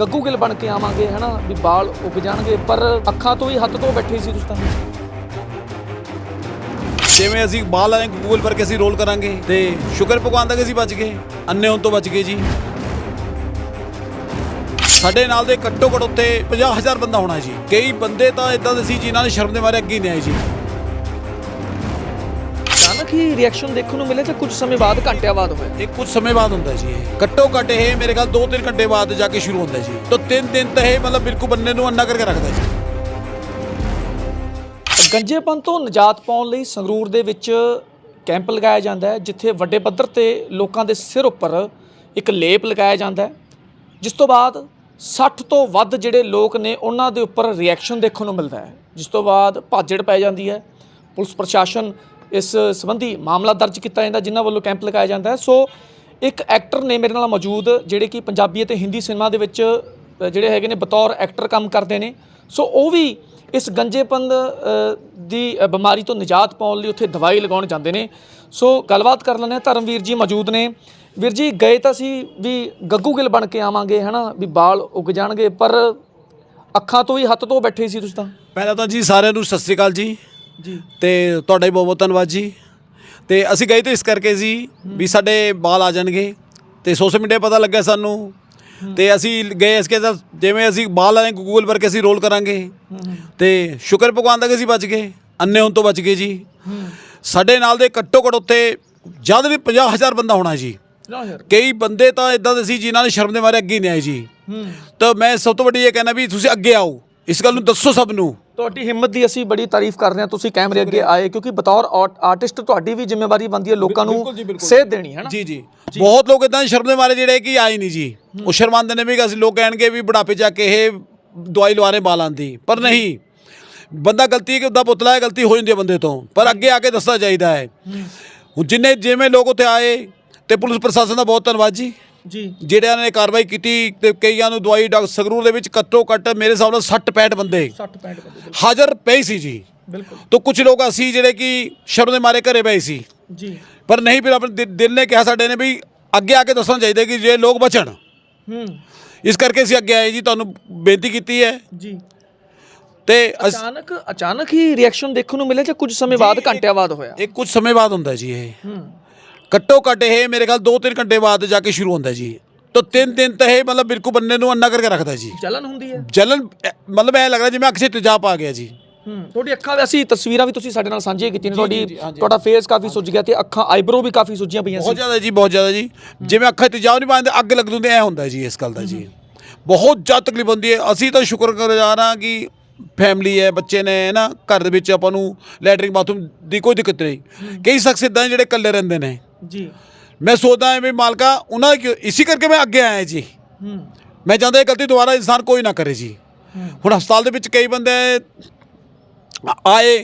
ਗੱਗੂ ਗਿੱਲ ਬਣ ਕੇ ਆਵਾਂਗੇ, ਹਨਾ, ਵੀ ਬਾਲ ਉੱਗ ਜਾਣਗੇ, ਪਰ ਅੱਖਾਂ ਤੋਂ ਹੀ ਹੱਥ ਤੋਂ ਬੈਠੇ ਸੀ ਤੁਸੀਂ ਤਾਂ। ਜਿਵੇਂ ਅਸੀਂ ਬਾਲ ਆਏ ਗੂਗਲ ਪਰ ਕੇ ਅਸੀਂ ਰੋਲ ਕਰਾਂਗੇ, ਤੇ ਸ਼ੁਕਰ ਭਗਵਾਨ ਦਾ ਕਿ ਅਸੀਂ ਬਚ ਗਏ, ਅੰਨੇ ਹੋਣ ਤੋਂ ਬਚ ਗਏ ਜੀ। ਸਾਡੇ ਨਾਲ ਦੇ ਘੱਟੋ ਘੱਟ ਉੱਤੇ 50000 ਬੰਦਾ ਹੋਣਾ ਜੀ। ਕਈ ਬੰਦੇ ਤਾਂ ਇਦਾਂ ਦੇ ਸੀ ਜਿਨ੍ਹਾਂ ਨੇ ਸ਼ਰਮ ਦੇ ਮਾਰੇ ਅੱਗੇ ਹੀ ਨਹੀਂ ਆਏ ਜੀ। ਹੀ ਰਿਐਕਸ਼ਨ ਦੇਖਣ ਨੂੰ ਮਿਲੇ ਤੇ ਕੁਝ ਸਮੇਂ ਬਾਅਦ ਘੰਟਿਆਂ ਬਾਅਦ ਹੋਇਆ? ਇਹ ਕੁਝ ਸਮੇਂ ਬਾਅਦ ਹੁੰਦਾ ਜੀ ਇਹ। ਘੱਟੋ ਘੱਟ ਇਹ ਮੇਰੇ ਖਿਆਲ 2-3 ਘੰਟੇ ਬਾਅਦ ਜਾ ਕੇ ਸ਼ੁਰੂ ਹੁੰਦਾ ਜੀ। ਤਾਂ 3 ਦਿਨ ਤਾਂ ਇਹ ਮਤਲਬ ਬਿਲਕੁਲ ਬੰਦੇ ਨੂੰ ਅੰਨਾ ਕਰਕੇ ਰੱਖਦਾ ਜੀ। ਗੰਜੇਪਨ ਤੋਂ ਨਿਜਾਤ ਪਾਉਣ ਲਈ ਸੰਗਰੂਰ ਦੇ ਵਿੱਚ ਕੈਂਪ ਲਗਾਇਆ ਜਾਂਦਾ ਹੈ ਜਿੱਥੇ ਵੱਡੇ ਪੱਧਰ ਤੇ ਲੋਕਾਂ ਦੇ ਸਿਰ ਉੱਪਰ ਇੱਕ ਲੇਪ ਲਗਾਇਆ ਜਾਂਦਾ ਹੈ ਜਿਸ ਤੋਂ ਬਾਅਦ 60 ਤੋਂ ਵੱਧ ਜਿਹੜੇ ਲੋਕ ਨੇ ਉਹਨਾਂ ਦੇ ਉੱਪਰ ਰਿਐਕਸ਼ਨ ਦੇਖਣ ਨੂੰ ਮਿਲਦਾ ਹੈ। ਜਿਸ ਤੋਂ ਬਾਅਦ ਭਾਜੜ ਪੈ ਜਾਂਦੀ ਹੈ। ਪੁਲਿਸ ਪ੍ਰਸ਼ਾਸਨ ਇਸ ਸੰਬੰਧੀ ਮਾਮਲਾ ਦਰਜ ਕੀਤਾ ਜਾਂਦਾ, ਜਿਨ੍ਹਾਂ ਵੱਲੋਂ ਕੈਂਪ ਲਗਾਇਆ ਜਾਂਦਾ ਹੈ। ਸੋ ਇੱਕ ਐਕਟਰ ਨੇ ਮੇਰੇ ਨਾਲ ਮੌਜੂਦ, ਜਿਹੜੇ ਕਿ ਪੰਜਾਬੀ ਅਤੇ ਹਿੰਦੀ ਸਿਨੇਮਾ ਦੇ ਵਿੱਚ ਜਿਹੜੇ ਹੈਗੇ ਨੇ, ਬਤੌਰ ਐਕਟਰ ਕੰਮ ਕਰਦੇ ਨੇ। ਸੋ ਉਹ ਵੀ ਇਸ ਗੰਜੇਪਨ ਦੀ ਬਿਮਾਰੀ ਤੋਂ ਨਿਜਾਤ ਪਾਉਣ ਲਈ ਉੱਥੇ ਦਵਾਈ ਲਗਾਉਣ ਜਾਂਦੇ ਨੇ। ਸੋ ਗੱਲਬਾਤ ਕਰ ਲੈਂਦੇ ਹਾਂ। ਧਰਮਵੀਰ ਜੀ ਮੌਜੂਦ ਨੇ। ਵੀਰ ਜੀ, ਗਏ ਤਾਂ ਅਸੀਂ ਵੀ ਗੱਗੂ ਗਿੱਲ ਬਣ ਕੇ ਆਵਾਂਗੇ, ਹਨਾ? ਵੀ ਬਾਲ ਉੱਗ ਜਾਣਗੇ, ਪਰ ਅੱਖਾਂ ਤੋਂ ਹੀ ਹੱਥ ਤੋਂ ਬੈਠੇ ਸੀ ਤੁਸੀਂ ਤਾਂ। ਪਹਿਲਾਂ ਤਾਂ ਜੀ ਸਾਰਿਆਂ ਨੂੰ ਸਤਿ ਸ੍ਰੀ ਅਕਾਲ ਜੀ। ਜੀ। ਤੇ ਤੁਹਾਡਾ ਵੀ ਬਹੁਤ ਬਹੁਤ ਧੰਨਵਾਦ ਜੀ। ਤੇ ਅਸੀਂ ਗਏ ਤੇ ਇਸ ਕਰਕੇ ਸੀ ਵੀ ਸਾਡੇ ਬਾਲ ਆ ਜਾਣਗੇ। ਤੇ ਸੋਸ਼ਲ ਮੀਡੀਆ ਪਤਾ ਲੱਗਿਆ ਸਾਨੂੰ। ਤੇ ਅਸੀਂ ਗਏ ਇਸ ਕੇ ਜਿਵੇਂ ਅਸੀਂ ਬਾਲ ਆਏ ਗੂਗਲ ਪਰ ਕੇ ਅਸੀਂ ਰੋਲ ਕਰਾਂਗੇ। ਤੇ ਸ਼ੁਕਰ ਭਗਵਾਨ ਦਾ ਕਿ ਅਸੀਂ ਬਚ ਗਏ। ਅੰਨੇ ਹੋਣ ਤੋਂ ਬਚ ਗਏ ਜੀ। ਸਾਡੇ ਨਾਲ ਦੇ ਘੱਟੋ ਘੱਟ ਉੱਤੇ ਜਦ ਵੀ 50000 ਬੰਦਾ ਹੋਣਾ ਜੀ। ਕਈ ਬੰਦੇ ਤਾਂ ਇਦਾਂ ਦੇ ਸੀ ਜਿਨ੍ਹਾਂ ਨੇ ਸ਼ਰਮ ਦੇ ਮਾਰੇ ਅੱਗੇ ਹੀ ਨਹੀਂ ਆਏ ਜੀ। ਹੂੰ। ਤਾਂ ਮੈਂ ਸਭ ਤੋਂ ਵੱਡੀ ਇਹ ਕਹਿਣਾ ਵੀ ਤੁਸੀਂ ਅੱਗੇ ਆਓ। ਇਸ ਗੱਲ ਨੂੰ ਦੱਸੋ ਸਭ ਨੂੰ। ਤੁਹਾਡੀ ਹਿੰਮਤ ਦੀ ਅਸੀਂ ਬੜੀ ਤਾਰੀਫ ਕਰਦੇ ਹਾਂ ਤੁਸੀਂ ਕੈਮਰੇ ਅੱਗੇ ਆਏ ਕਿਉਂਕਿ ਬਤੌਰ ਆਰਟਿਸਟ ਤੁਹਾਡੀ ਵੀ ਜ਼ਿੰਮੇਵਾਰੀ ਬਣਦੀ ਹੈ ਲੋਕਾਂ ਨੂੰ। ਸੇਧ ਦੇਣੀ ਹੈ ਨਾ? ਜੀ ਜੀ। ਬਹੁਤ ਲੋਕ ਇਦਾਂ ਸ਼ਰਮ ਦੇ ਮਾਰੇ ਜਿਹੜੇ ਕਿ ਆਏ ਨਹੀਂ ਜੀ। ਉਹ ਸ਼ਰਮਾਂਦੇ ਨੇ ਵੀ ਕਿ ਅਸੀਂ ਲੋਕ ਕਹਿਣਗੇ ਵੀ ਬੁਢਾਪੇ ਜਾ ਕੇ ਇਹ ਦਵਾਈ ਲਵਾ ਰਹੇ ਬਾਲਾਂ ਦੀ। ਪਰ ਨਹੀਂ। ਬੰਦਾ ਗਲਤੀ ਕਿ ਉਹਦਾ ਪੁਤਲਾ ਹੈ ਗਲਤੀ ਹੋ ਜਾਂਦੀ ਹੈ ਬੰਦੇ ਤੋਂ। ਪਰ ਅੱਗੇ ਆ ਕੇ ਦੱਸਣਾ ਚਾਹੀਦਾ ਹੈ। ਹੁਣ ਜਿੰਨੇ ਜਿਵੇਂ ਲੋਕ ਉੱਥੇ ਆਏ ਤੇ ਪੁਲਿਸ ਪ੍ਰਸ਼ਾਸਨ ਦਾ ਬਹੁਤ ਧੰਨਵਾਦ ਜੀ। ਜੀ। ਜਿਹੜਿਆਂ ਨੇ ਕਾਰਵਾਈ ਕੀਤੀ ਤੇ ਕਈਆਂ ਨੂੰ ਦਵਾਈ ਡਾਕਟਰ ਸੰਗਰੂਰ ਦੇ ਵਿੱਚ ਘੱਟੋ ਘੱਟ ਮੇਰੇ ਹਿਸਾਬ ਨਾਲ 60 65 ਬੰਦੇ 60 65 ਬੰਦੇ ਹਾਜ਼ਰ ਪਏ ਸੀ ਜੀ। ਬਿਲਕੁਲ। ਤੋਂ ਕੁਝ ਲੋਕ ਅਸੀਂ ਜਿਹੜੇ ਕਿ ਸ਼ਰਮ ਦੇ ਮਾਰੇ ਘਰੇ ਪਏ ਸੀ। ਜੀ। ਪਰ ਨਹੀਂ ਫਿਰ ਆਪਣੇ ਦਿਲ ਨੇ ਕਿਹਾ ਸਾਡੇ ਨੇ ਵੀ ਅੱਗੇ ਆ ਕੇ ਦੱਸਣਾ ਚਾਹੀਦਾ ਕਿ ਜੇ ਲੋਕ ਬਚਣ। ਹੂੰ। ਇਸ ਕਰਕੇ ਅਸੀਂ ਅੱਗੇ ਆਏ ਜੀ ਤੁਹਾਨੂੰ ਬੇਨਤੀ ਕੀਤੀ ਹੈ। ਜੀ। ਤੇ ਅਚਾਨਕ ਅਚਾਨਕ ਹੀ ਰਿਐਕਸ਼ਨ ਦੇਖਣ ਨੂੰ ਮਿਲੇ ਜਾਂ ਕੁਝ ਸਮੇਂ ਬਾਅਦ ਘੰਟਿਆਂ ਬਾਅਦ ਹੋਇਆ? ਇਹ ਕੁਝ ਸਮੇਂ ਬਾਅਦ ਹੁੰਦਾ ਜੀ ਇਹ। ਹੂੰ। ਘੱਟੋ ਘੱਟ ਇਹ ਮੇਰੇ ਖਿਆਲ 2-3 ਘੰਟੇ ਬਾਅਦ ਜਾ ਕੇ ਸ਼ੁਰੂ ਹੁੰਦਾ ਜੀ। ਤਾਂ 3 ਦਿਨ ਤਾਂ ਇਹ ਮਤਲਬ ਬਿਲਕੁਲ ਬੰਦੇ ਨੂੰ ਅੰਨਾ ਕਰਕੇ ਰੱਖਦਾ ਜੀ। ਜਲਨ ਹੁੰਦੀ ਹੈ? ਜਲਨ ਅ, ਮਤਲਬ ਐ ਲੱਗ ਰਿਹਾ ਜਿਵੇਂ ਅੱਖ 'ਚ ਤੇਜ਼ਾਬ ਆ ਗਿਆ ਜੀ। ਹੂੰ ਤੁਹਾਡੀ ਅੱਖਾਂ ਵੀ ਅਸੀਂ ਤਸਵੀਰਾਂ ਵੀ ਤੁਸੀਂ ਸਾਡੇ ਨਾਲ ਸਾਂਝੀਆਂ ਕੀਤੀਆਂ ਨੇ ਤੁਹਾਡੀ। ਤੁਹਾਡਾ ਫੇਸ ਕਾਫੀ ਸੁੱਜ ਗਿਆ ਤੇ ਅੱਖਾਂ ਆਈਬ੍ਰੋ ਵੀ ਕਾਫੀ ਸੁੱਜੀਆਂ ਪਈਆਂ ਬਹੁਤ ਸੀ। ਜ਼ਿਆਦਾ ਜੀ ਬਹੁਤ ਜ਼ਿਆਦਾ ਜੀ। ਜਿਵੇਂ ਅੱਖਾਂ 'ਚ ਤੇਜ਼ਾਬ ਨਹੀਂ ਪਾਉਂਦੇ ਅੱਗ ਲੱਗ ਦਿੰਦੇ ਐ ਹੁੰਦਾ ਜੀ ਇਸ ਗੱਲ ਦਾ ਜੀ। ਬਹੁਤ ਜ਼ਿਆਦਾ ਤਕਲੀਫ ਹੁੰਦੀ ਹੈ। ਅਸੀਂ ਤਾਂ ਸ਼ੁਕਰ ਗੁਜ਼ਾਰ ਹਾਂ ਕਿ ਫੈਮਿਲੀ ਹੈ ਬੱਚੇ ਨੇ ਹੈ ਨਾ ਘਰ ਦੇ ਵਿੱਚ ਆਪਾਂ ਨੂੰ ਲੈਟਰਿੰਗ ਬਾਥਰੂਮ ਦੀ ਕੋਈ ਦਿੱਕਤ ਨਹੀਂ। ਕਈ ਸ਼ਖਸ ਇਦਾਂ ਜਿਹੜੇ ਇਕੱਲੇ ਰਹਿੰਦੇ ਨੇ। ਜੀ। ਮੈਂ ਸੋਚਦਾ ਵੀ ਮਾਲਕਾ ਉਹਨਾਂ ਕਿਉਂ- ਇਸੇ ਕਰਕੇ ਮੈਂ ਅੱਗੇ ਆਇਆ ਜੀ। ਮੈਂ ਚਾਹੁੰਦਾ ਇਹ ਗਲਤੀ ਦੁਬਾਰਾ ਇਨਸਾਨ ਕੋਈ ਨਾ ਕਰੇ ਜੀ। ਹੁਣ ਹਸਪਤਾਲ ਦੇ ਵਿੱਚ ਕਈ ਬੰਦੇ ਆਏ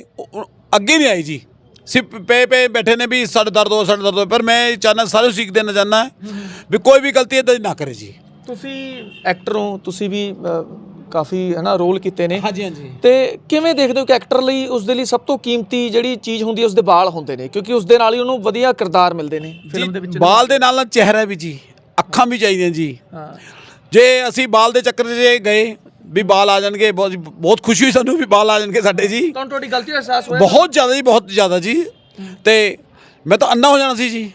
ਅੱਗੇ ਨਹੀਂ ਆਏ ਜੀ। ਸਿਰਫ ਪੇ ਪੇ ਬੈਠੇ ਨੇ ਵੀ ਸਾਡੇ ਦਰਦ ਹੋ ਸਾਡੇ ਦਰਦ ਹੋ ਪਰ ਮੈਂ ਚਾਹੁੰਦਾ ਸਾਰੇ ਸਿੱਖ ਦੇਣਾ ਚਾਹੁੰਦਾ ਵੀ ਕੋਈ ਵੀ ਗਲਤੀ ਇਦਾਂ ਦੀ ਨਾ ਕਰੇ ਜੀ। ਤੁਸੀਂ ਐਕਟਰ ਹੋ ਤੁਸੀਂ ਵੀ ਕਾਫੀ ਹਨਾ ਰੋਲ ਕੀਤੇ ਨੇ। ਹਾਂਜੀ ਹਾਂਜੀ। ਤੇ ਕਿਵੇਂ ਦੇਖਦੇ ਹੋ ਕਿ ਐਕਟਰ ਲਈ ਉਸ ਦੇ ਲਈ ਸਭ ਤੋਂ ਕੀਮਤੀ ਜਿਹੜੀ ਚੀਜ਼ ਹੁੰਦੀ ਹੈ ਉਸ ਦੇ ਵਾਲ ਹੁੰਦੇ ਨੇ? ਕਿਉਂਕਿ ਉਸ ਦੇ ਨਾਲ ਹੀ ਉਹਨੂੰ ਵਧੀਆ ਕਿਰਦਾਰ ਮਿਲਦੇ ਨੇ। ਫਿਲਮ ਦੇ ਵਿੱਚ ਬਾਲ ਦੇ ਨਾਲ ਨਾਲ ਚਿਹਰਾ ਵੀ ਜੀ ਅੱਖਾਂ ਵੀ ਚਾਹੀਦੀਆਂ ਜੀ। ਹਾਂ। ਜੇ ਅਸੀਂ ਬਾਲ ਦੇ ਚੱਕਰ 'ਚ ਗਏ ਵੀ ਬਾਲ ਆ ਜਾਣਗੇ ਬਹੁਤ ਬਹੁਤ ਖੁਸ਼ੀ ਹੋਈ ਸਾਨੂੰ ਵੀ ਬਾਲ ਆ ਜਾਣਗੇ ਸਾਡੇ ਜੀ। ਤੁਹਾਨੂੰ ਤੁਹਾਡੀ ਗਲਤੀ ਦਾ ਅਹਿਸਾਸ ਹੋਇਆ? ਬਹੁਤ ਜ਼ਿਆਦਾ ਜੀ ਬਹੁਤ ਜ਼ਿਆਦਾ ਜੀ। ਤੇ ਮੈਂ ਤਾਂ ਅੰਨਾ ਹੋ ਜਾਣਾ ਸੀ ਜੀ।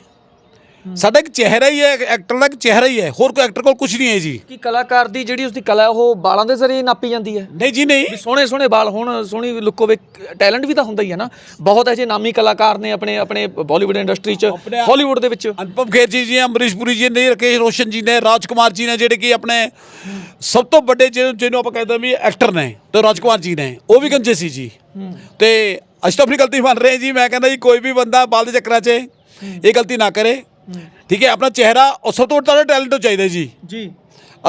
ਸਾਡਾ ਇੱਕ ਚਿਹਰਾ ਹੀ ਹੈ ਐਕਟਰ ਦਾ ਇੱਕ ਚਿਹਰਾ ਹੀ ਹੈ। ਹੋਰ ਕੋਈ ਐਕਟਰ ਕੋਲ ਕੁਝ ਨਹੀਂ ਹੈ ਜੀ। ਕਿ ਕਲਾਕਾਰ ਦੀ ਜਿਹੜੀ ਉਸ ਦੀ ਕਲਾ ਉਹ ਵਾਲਾਂ ਦੇ ਜ਼ਰੀਏ ਨਾਪੀ ਜਾਂਦੀ ਹੈ? ਨਹੀਂ ਜੀ ਨਹੀਂ। ਸੋਹਣੇ ਸੋਹਣੇ ਵਾਲ ਹੋਣ ਸੋਹਣੀ ਲੁੱਕ ਹੋਵੇ ਟੈਲੈਂਟ ਵੀ ਤਾਂ ਹੁੰਦਾ ਹੀ ਹੈ ਨਾ। ਬਹੁਤ ਐਸੇ ਨਾਮੀ ਕਲਾਕਾਰ ਨੇ ਆਪਣੇ ਆਪਣੇ ਬਾਲੀਵੁੱਡ ਇੰਡਸਟਰੀ 'ਚ ਹਾਲੀਵੁੱਡ ਦੇ ਵਿੱਚ। ਅਨੁਪਮ ਖੇਰ ਜੀ ਜੀ ਅਮਰੀਸ਼ ਪੁਰੀ ਜੀ ਨੇ ਰਕੇਸ਼ ਰੋਸ਼ਨ ਜੀ ਨੇ ਰਾਜਕੁਮਾਰ ਜੀ ਨੇ ਜਿਹੜੇ ਕਿ ਆਪਣੇ ਸਭ ਤੋਂ ਵੱਡੇ ਜਿਹਨੂੰ ਜਿਹਨੂੰ ਆਪਾਂ ਕਹਿੰਦੇ ਵੀ ਐਕਟਰ ਨੇ ਤੇ ਰਾਜਕੁਮਾਰ ਜੀ ਨੇ ਉਹ ਵੀ ਗੰਜੇ ਸੀ ਜੀ। ਤੇ ਅਸੀਂ ਤਾਂ ਆਪਣੀ ਗਲਤੀ ਮੰਨ ਰਹੇ ਜੀ ਮੈਂ ਕਹਿੰਦਾ ਜੀ ਕੋਈ ਵੀ ਬੰਦਾ ਬਾਲ ਦੇ ਚੱਕਰਾਂ 'ਚ ਇਹ ਗਲਤੀ ਨਾ ਕਰੇ। ਠੀਕ ਹੈ ਆਪਣਾ ਚਿਹਰਾ ਉਹ ਸਭ ਤੋਂ ਵੱਡਾ ਟੈਲੈਂਟ ਚਾਹੀਦਾ ਜੀ। ਜੀ।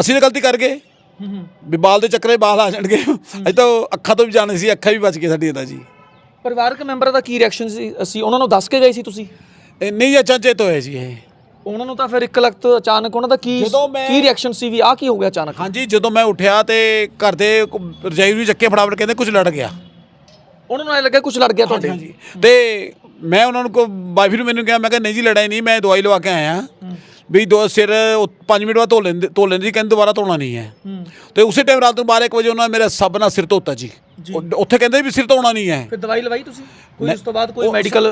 ਅਸੀਂ ਤਾਂ ਗਲਤੀ ਕਰ ਗਏ। ਵੀ ਬਾਲ ਦੇ ਚੱਕਰੇ ਬਾਲ ਆ ਜਾਣਗੇ। ਅਸੀਂ ਤਾਂ ਅੱਖਾਂ ਤੋਂ ਵੀ ਜਾਣੇ ਸੀ ਅੱਖਾਂ ਵੀ ਬਚ ਗਈ ਸਾਡੀ ਤਾਂ ਜੀ। ਪਰਿਵਾਰਕ ਮੈਂਬਰਾਂ ਦਾ ਕੀ ਰਿਐਕਸ਼ਨ ਸੀ? ਅਸੀਂ ਉਹਨਾਂ ਨੂੰ ਦੱਸ ਕੇ ਗਏ ਸੀ ਤੁਸੀਂ? ਇਹ ਨਹੀਂ ਅਚਨਚੇਤ ਹੋਇਆ ਜੀ ਇਹ। ਉਹਨਾਂ ਨੂੰ ਤਾਂ ਫਿਰ ਇੱਕ ਲਖਤ ਅਚਾਨਕ ਉਹਨਾਂ ਦਾ ਕੀ ਕੀ ਰਿਐਕਸ਼ਨ ਸੀ ਵੀ ਆਹ ਕੀ ਹੋ ਗਿਆ ਅਚਾਨਕ? ਹਾਂਜੀ ਜਦੋਂ ਮੈਂ ਉੱਠਿਆ ਤੇ ਘਰ ਦੇ ਰਜਾਈ ਨੂੰ ਚੱਕੇ ਫਟਾਫਟ ਕਹਿੰਦੇ ਕੁਝ ਲੜ ਗਿਆ। ਉਹਨਾਂ ਨੂੰ ਐ ਲੱਗਾ ਕੁਝ ਲੜ ਗਿਆ ਤੁਹਾਡੇ? ਤੇ ਮੈਂ ਉਹਨਾਂ ਨੂੰ ਕੋ ਵਾਈਫ ਨੂੰ ਮੈਨੂੰ ਕਿਹਾ ਮੈਂ ਕਿਹਾ ਨਹੀਂ ਜੀ ਲੜਾਈ ਨਹੀਂ ਮੈਂ ਦਵਾਈ ਲਵਾ ਕੇ ਆਇਆ। ਵੀ ਦੋ ਸਿਰ 5 ਮਿੰਟ ਬਾਅਦ ਧੋ ਲੈਂਦੇ ਧੋ ਲੈਂਦੇ ਜੀ ਕਹਿੰਦੇ ਦੁਬਾਰਾ ਧੋਣਾ ਨਹੀਂ ਹੈ। ਤੇ ਉਸੇ ਟਾਈਮ ਰਾਤ ਨੂੰ 12 ਇੱਕ ਵਜੇ ਉਹਨਾਂ ਨੇ ਮੇਰਾ ਸਭ ਨਾਲ ਸਿਰ ਧੋਤਾ ਜੀ। ਉੱਥੇ ਕਹਿੰਦੇ ਵੀ ਸਿਰ ਧੋਣਾ ਨਹੀਂ ਹੈ। ਫਿਰ ਦਵਾਈ ਲਵਾਈ ਤੁਸੀਂ? ਕੋਈ ਉਸ ਤੋਂ ਬਾਅਦ ਕੋਈ ਮੈਡੀਕਲ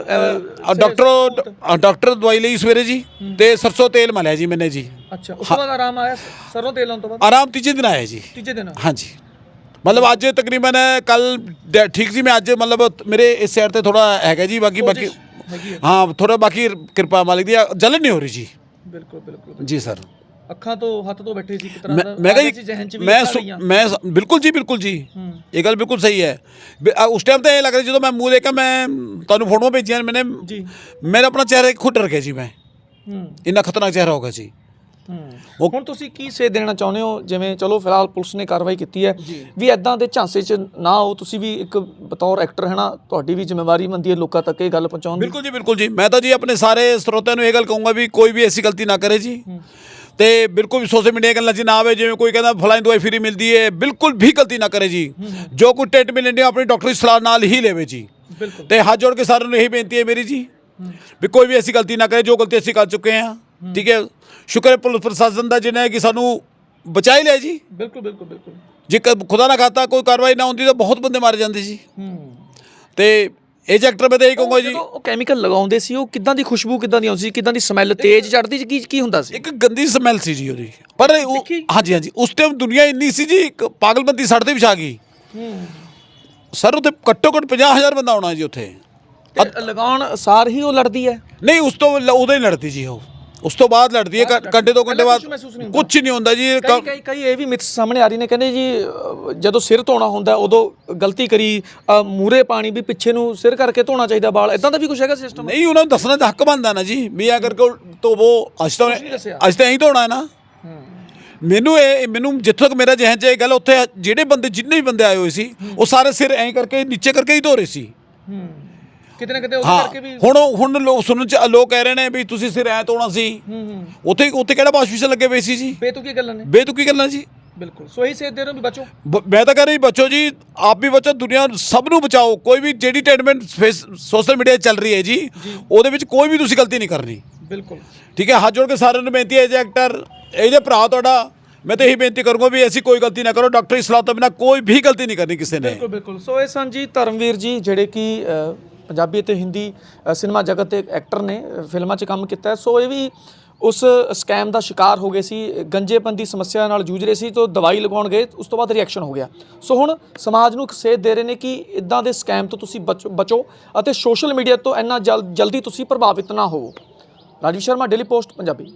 ਡਾਕਟਰ ਡਾਕਟਰ ਦਵਾਈ ਲਈ ਸਵੇਰੇ ਜੀ ਤੇ ਸਰਸੋਂ ਤੇਲ ਮਲਿਆ ਜੀ ਮੈਨੇ ਜੀ। ਅੱਛਾ ਉਸ ਤੋਂ ਬਾਅਦ ਆਰਾਮ ਆਇਆ ਸਰੋਂ ਤੇਲ ਲਾਉਣ ਤੋਂ ਬਾਅਦ? ਆਰਾਮ ਤੀਜੇ ਦਿਨ ਆਇਆ ਜੀ। ਤੀਜੇ ਦਿਨ? ਹਾਂਜੀ। ਮਤਲਬ ਅੱਜ ਤਕਰੀਬਨ ਕੱਲ ਠੀਕ ਸੀ ਮੈਂ ਅੱਜ ਮਤਲਬ ਮੇਰੇ ਇਸ ਸਾਈਡ ਤੇ ਥੋੜਾ ਹੈਗਾ ਜੀ ਬਾਕੀ ਬਾਕੀ ਹੈ। ਥੋੜਾ ਬਾਕੀ ਕਿਰਪਾ ਮਾਲਿਕ ਦੀ ਜਲਨ ਨਹੀਂ ਹੋ ਰਹੀ ਜੀ। ਬਿਲਕੁਲ ਬਿਲਕੁਲ ਜੀ ਸਰ। ਅੱਖਾਂ ਤੋਂ ਹੱਥ ਤੋਂ ਬੈਠੇ ਸੀ ਇੱਕ ਤਰ੍ਹਾਂ ਮੈਂ ਦਾ ਮੈਂ ਗਿਆ ਮੈਂ। ਮੈਂ ਬਿਲਕੁਲ ਜੀ ਬਿਲਕੁਲ ਜੀ। ਇਹ ਗੱਲ ਬਿਲਕੁਲ ਸਹੀ ਹੈ। ਉਸ ਟਾਈਮ ਤੇ ਇਹ ਲੱਗ ਰਿਹਾ ਜਦੋਂ ਮੈਂ ਮੂੰਹ ਦੇਖਿਆ ਮੈਂ ਤੁਹਾਨੂੰ ਫੋਟੋਆਂ ਭੇਜੀਆਂ ਮੈਨੇ ਜੀ। ਮੇਰਾ ਆਪਣਾ ਚਿਹਰਾ ਖੁੱਟ ਰੱਖਿਆ ਜੀ ਮੈਂ। ਇੰਨਾ ਖਤਰਨਾਕ ਚਿਹਰਾ ਹੋ ਗਿਆ ਜੀ। ਹੁਣ ਤੁਸੀਂ ਕੀ ਸੇ ਦੇਣਾ ਚਾਹੁੰਦੇ ਹੋ? ਜਿਵੇਂ ਚਲੋ ਫਿਲਹਾਲ ਪੁਲਿਸ ਨੇ ਕਾਰਵਾਈ ਕੀਤੀ ਹੈ। ਵੀ ਐਦਾਂ ਦੇ ਝਾਂਸੇ 'ਚ ਨਾ ਆਓ। ਤੁਸੀਂ ਵੀ ਇੱਕ ਬਤੌਰ ਐਕਟਰ ਹੈ ਨਾ ਤੁਹਾਡੀ ਵੀ ਜ਼ਿੰਮੇਵਾਰੀ ਬਣਦੀ ਹੈ ਲੋਕਾਂ ਤੱਕ ਇਹ ਗੱਲ ਪਹੁੰਚਾਉਣ ਦੀ। ਬਿਲਕੁਲ ਜੀ ਬਿਲਕੁਲ ਜੀ। ਮੈਂ ਤਾਂ ਜੀ ਆਪਣੇ ਸਾਰੇ ਸਰੋਤਿਆਂ ਨੂੰ ਇਹ ਗੱਲ ਕਹੂੰਗਾ ਵੀ ਕੋਈ ਵੀ ਐਸੀ ਗਲਤੀ ਨਾ ਕਰੇ ਜੀ। ਤੇ ਬਿਲਕੁਲ ਵੀ ਸੋਸ਼ਲ ਮੀਡੀਆ ਗੱਲਾਂ 'ਚ ਨਾ ਆਵੇ। ਜਿਵੇਂ ਕੋਈ ਕਹਿੰਦਾ ਫਲਾਣੀ ਦਵਾਈ ਫ੍ਰੀ ਮਿਲਦੀ ਹੈ ਬਿਲਕੁਲ ਵੀ ਗਲਤੀ ਨਾ ਕਰੇ ਜੀ। ਜੋ ਕੋਈ ਟ੍ਰੀਟਮੈਂਟ ਲੈਣੀ ਆਪਣੀ ਡਾਕਟਰੀ ਸਲਾਹ ਨਾਲ ਹੀ ਲੈਵੇ ਜੀ। ਤੇ ਹੱਥ ਜੋੜ ਕੇ ਸਾਰਿਆਂ ਨੂੰ ਇਹੀ ਬੇਨਤੀ ਹੈ ਮੇਰੀ ਜੀ ਵੀ ਕੋਈ ਵੀ ਐਸੀ ਗਲਤੀ ਨਾ ਕਰੇ। ਜੋ ਗਲਤੀ ਅਸੀਂ ਕਰ ਚੁੱਕੇ ਹਾਂ। ਠੀਕ ਹੈ। ਸ਼ੁਕਰ ਹੈ ਪੁਲਿਸ ਪ੍ਰਸ਼ਾਸਨ ਦਾ ਜਿਹਨੇ ਕਿ ਸਾਨੂੰ ਬਚਾ ਹੀ ਲਿਆ ਜੀ। ਬਿਲਕੁਲ ਬਿਲਕੁਲ ਬਿਲਕੁਲ। ਜੇ ਕ- ਖੁਦਾ ਨਾ ਖਾਤਾ ਕੋਈ ਕਾਰਵਾਈ ਨਾ ਹੁੰਦੀ ਤਾਂ ਬਹੁਤ ਬੰਦੇ ਮਾਰੇ ਜਾਂਦੇ ਜੀ। ਹੂੰ। ਤੇ ਇਹ ਐਕਟਰ ਮੈਂ ਤਾਂ ਇਹ ਕਹੂੰਗਾ ਜੀ। ਜਦੋਂ ਉਹ ਕੈਮੀਕਲ ਲਗਾਉਂਦੇ ਸੀ ਉਹ ਕਿੱਦਾਂ ਦੀ ਖੁਸ਼ਬੂ ਕਿੱਦਾਂ ਦੀ ਆਉਂਦੀ ਸੀ ਕਿੱਦਾਂ ਦੀ ਸਮੈਲ ਤੇਜ਼ ਚੜਦੀ ਸੀ ਕੀ ਕੀ ਹੁੰਦਾ ਸੀ? ਇੱਕ ਗੰਦੀ ਸਮੈਲ ਸੀ ਜੀ ਉਹਦੀ। ਪਰ ਉਹ? ਹਾਂਜੀ ਹਾਂਜੀ। ਉਸ ਟਾਈਮ ਦੁਨੀਆ ਇੰਨੀ ਸੀ ਜੀ ਇੱਕ ਪਾਗਲਬੰਦੀ ਸਾਡੇ ਤੇ ਵਿਛਾ ਗਈ। ਹੂੰ। ਸਰ ਉੱਥੇ ਘੱਟੋ ਘੱਟ 50000 ਬੰਦਾ ਆਉਣਾ ਜੀ ਉੱਥੇ। ਲਗਾਉਣ ਸਾਰ ਹੀ ਉਹ ਲੜਦੀ ਹੈ। ਨਹੀਂ ਉਸ ਤੋਂ ਲ- ਉਦੋਂ ਹੀ ਲੜਦੀ ਜੀ ਉਹ। ਉਸ ਤੋਂ ਬਾਅਦ ਲੜਦੀ ਹੈ ਘੰਟੇ ਦੋ ਘੰਟੇ ਬਾਅਦ ਕੁਛ ਮਹਿਸੂਸ ਨਹੀਂ ਹੁੰਦਾ। ਕੁਝ ਨਹੀਂ ਹੁੰਦਾ ਜੀ ਇਹ ਕਈ ਕਈ ਕਈ ਇਹ ਵੀ ਮਿਥ ਸਾਹਮਣੇ ਆ ਰਹੀ ਨੇ ਕਹਿੰਦੇ ਜੀ ਜਦੋਂ ਸਿਰ ਧੋਣਾ ਹੁੰਦਾ ਉਦੋਂ ਗਲਤੀ ਕਰੀ ਮੂਰੇ ਪਾਣੀ ਵੀ ਪਿੱਛੇ ਨੂੰ ਸਿਰ ਕਰਕੇ ਧੋਣਾ ਚਾਹੀਦਾ ਵਾਲ ਇਦਾਂ ਦਾ ਵੀ ਕੁਝ ਹੈਗਾ ਸਿਸਟਮ ਨਹੀਂ ਉਹਨਾਂ ਨੂੰ ਦੱਸਣਾ ਤਾਂ ਹੱਕ ਬਣਦਾ ਨਾ ਜੀ। ਵੀ ਆ ਕਰਕੇ ਧੋਵੋ ਅੱਜ ਤਾਂ। ਅੱਜ ਤਾਂ ਐਂ ਧੋਣਾ ਹੈ ਨਾ। ਮੈਨੂੰ ਇਹ ਮੈਨੂੰ ਜਿੱਥੋਂ ਤੱਕ ਮੇਰਾ ਜ਼ਿਹਨ 'ਚ ਇਹ ਗੱਲ ਉੱਥੇ ਜਿਹੜੇ ਬੰਦੇ ਜਿੰਨੇ ਵੀ ਬੰਦੇ ਆਏ ਹੋਏ ਸੀ ਉਹ ਸਾਰੇ ਸਿਰ ਐਂ ਕਰਕੇ ਨੀਚੇ ਕਰਕੇ ਹੀ ਧੋ ਰਹੇ ਸੀ। ਹੂੰ। ਕਿਤੇ ਨਾ ਕਿਤੇ ਉਹਦੇ ਕਰਕੇ ਵੀ ਹੁਣ ਹੁਣ ਲੋਕ ਸੁਣਨ ਚ ਲੋਕ ਕਹਿ ਰਹੇ ਨੇ ਵੀ ਤੁਸੀਂ ਸਿਰ ਐ ਧੋਣਾ ਸੀ। ਹੂੰ ਹੂੰ। ਉੱਥੇ ਉੱਥੇ ਕਿਹੜਾ ਵਾਸ਼ ਲੱਗੇ ਪਏ ਸੀ ਜੀ? ਬੇਤੁਕੀ ਗੱਲਾਂ ਨੇ? ਬੇਤੁਕੀ ਗੱਲਾਂ ਜੀ? ਬਿਲਕੁਲ। ਸੋ ਇਹੀ ਸੇਧ ਦੇ ਰਹੇ ਵੀ ਬਚੋ। ਮੈਂ ਤਾਂ ਕਹਿ ਰਹੀ ਬੱਚੋ ਜੀ। ਆਪ ਵੀ ਬੱਚੋ। ਦੁਨੀਆ ਸਭ ਨੂੰ ਬਚਾਓ। ਕੋਈ ਵੀ ਜਿਹੜੀ ਟ੍ਰੀਟਮੈਂਟ ਸੋਸ਼ਲ ਮੀਡੀਆ ਚੱਲ ਰਹੀ ਹੈ ਜੀ ਉਹਦੇ ਵਿੱਚ ਕੋਈ ਵੀ ਤੁਸੀਂ ਗਲਤੀ ਨਹੀਂ ਕਰਨੀ। ਬਿਲਕੁਲ। ਠੀਕ ਹੈ? ਹੱਥ ਜੋੜ ਕੇ ਸਾਰਿਆਂ ਨੂੰ ਬੇਨਤੀ ਹੈ ਜੇ ਐਕਟਰ ਇਹ ਜੇ ਭਰਾ ਤੁਹਾਡਾ ਮੈਂ ਤਾਂ ਇਹੀ ਬੇਨਤੀ ਕਰੂੰਗਾ ਵੀ ਐਸੀ ਕੋਈ ਗਲਤੀ ਨਾ ਕਰੋ। ਡਾਕਟਰੀ ਸਲਾਹ ਤੋਂ ਬਿਨਾ ਕੋਈ ਵੀ ਗਲਤੀ ਨਹੀਂ ਕਰਨੀ ਕਿਸੇ ਨੇ। ਬਿਲਕੁਲ ਬਿਲਕੁਲ। ਸੋ ਇਹ ਸਨ ਜੀ ਧਰਮਵੀਰ ਜੀ ਜਿਹੜੇ ਕਿ ਪੰਜਾਬੀ ਅਤੇ ਹਿੰਦੀ ਸਿਨੇਮਾ ਜਗਤ ਦੇ ਐਕਟਰ ਨੇ ਫਿਲਮਾਂ 'ਚ ਕੰਮ ਕੀਤਾ ਸੋ ਇਹ ਵੀ ਉਸ ਸਕੈਮ ਦਾ ਸ਼ਿਕਾਰ ਹੋ ਗਏ ਸੀ, ਗੰਜੇਪਨ ਦੀ ਸਮੱਸਿਆ ਨਾਲ ਜੂਝ ਰਹੇ ਸੀ, ਤੋਂ ਦਵਾਈ ਲਗਾਉਣ ਗਏ, ਉਸ ਤੋਂ ਬਾਅਦ ਰਿਐਕਸ਼ਨ ਹੋ ਗਿਆ। ਸੋ ਹੁਣ ਸਮਾਜ ਨੂੰ ਇੱਕ ਸੇਧ ਦੇ ਰਹੇ ਨੇ ਕਿ ਇਦਾਂ ਦੇ ਸਕੈਮ ਤੋਂ ਤੁਸੀਂ ਬਚੋ ਬਚੋ ਅਤੇ ਸੋਸ਼ਲ ਮੀਡੀਆ ਤੋਂ ਇੰਨਾ ਜਲ- ਜਲਦੀ ਤੁਸੀਂ ਪ੍ਰਭਾਵਿਤ ਨਾ ਹੋਵੋ। Rajeev Sharma Daily Post Punjabi.